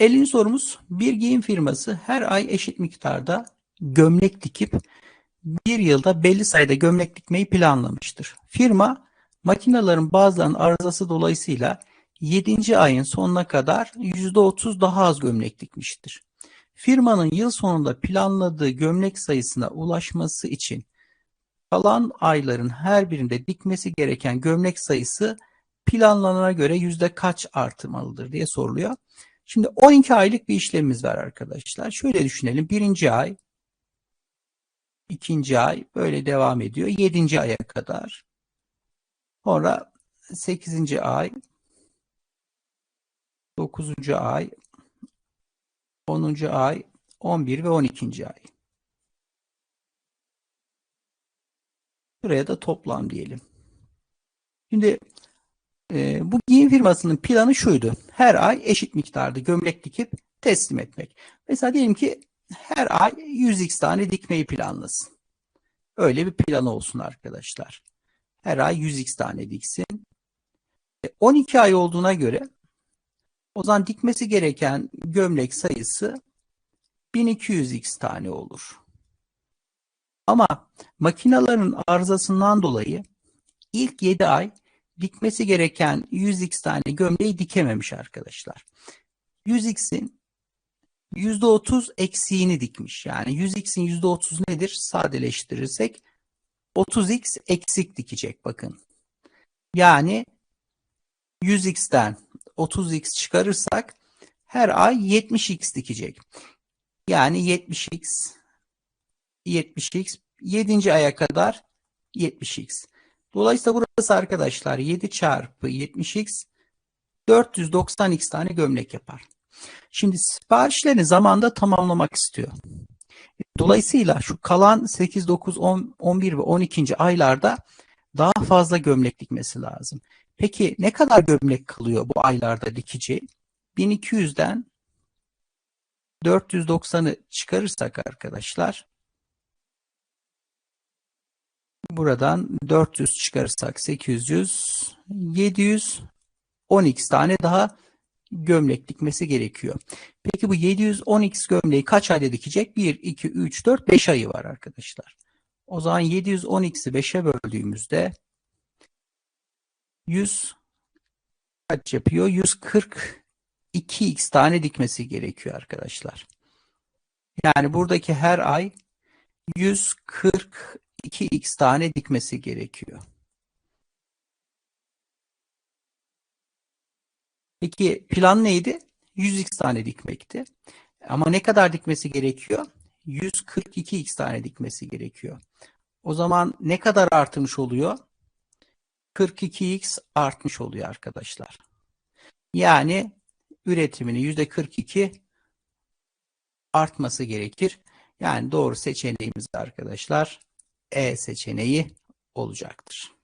50. sorumuz bir giyim firması her ay eşit miktarda gömlek dikip bir yılda belli sayıda gömlek dikmeyi planlamıştır. Firma makinelerin bazılarının arızası dolayısıyla 7. ayın sonuna kadar %30 daha az gömlek dikmiştir. Firmanın yıl sonunda planladığı gömlek sayısına ulaşması için kalan ayların her birinde dikmesi gereken gömlek sayısı planlanana göre yüzde kaç artmalıdır diye soruluyor. Şimdi 12 aylık bir işlemimiz var arkadaşlar. Şöyle düşünelim. Birinci ay, ikinci ay böyle devam ediyor. Yedinci aya kadar. Sonra sekizinci ay, dokuzuncu ay, onuncu ay, on bir ve on ikinci ay. Buraya da toplam diyelim. Şimdi e, bu giyim firmasının planı şuydu. Her ay eşit miktarda gömlek dikip teslim etmek. Mesela diyelim ki her ay 100x tane dikmeyi planlasın. Öyle bir planı olsun arkadaşlar. Her ay 100x tane diksin. E, 12 ay olduğuna göre o zaman dikmesi gereken gömlek sayısı 1200x tane olur. Ama makinaların arızasından dolayı ilk 7 ay dikmesi gereken 100x tane gömleği dikememiş arkadaşlar. 100x'in %30 eksiğini dikmiş. Yani 100x'in %30 nedir? Sadeleştirirsek 30x eksik dikecek bakın. Yani 100x'ten 30x çıkarırsak her ay 70x dikecek. Yani 70x 70x 7. aya kadar 70x. Dolayısıyla burası arkadaşlar 7 çarpı 70x 490x tane gömlek yapar. Şimdi siparişlerini zamanda tamamlamak istiyor. Dolayısıyla şu kalan 8, 9, 10, 11 ve 12. aylarda daha fazla gömlek dikmesi lazım. Peki ne kadar gömlek kalıyor bu aylarda dikici? 1200'den 490'ı çıkarırsak arkadaşlar buradan 400 çıkarırsak 800 700 12 tane daha gömlek dikmesi gerekiyor. Peki bu 710x gömleği kaç ayda dikecek? 1, 2, 3, 4, 5 ayı var arkadaşlar. O zaman 710x'i 5'e böldüğümüzde 100 kaç yapıyor? 142x tane dikmesi gerekiyor arkadaşlar. Yani buradaki her ay 142x tane dikmesi gerekiyor. Peki plan neydi? 100x tane dikmekti. Ama ne kadar dikmesi gerekiyor? 142x tane dikmesi gerekiyor. O zaman ne kadar artmış oluyor? 42x artmış oluyor arkadaşlar. Yani üretimini %42 artması gerekir. Yani doğru seçeneğimiz arkadaşlar E seçeneği olacaktır.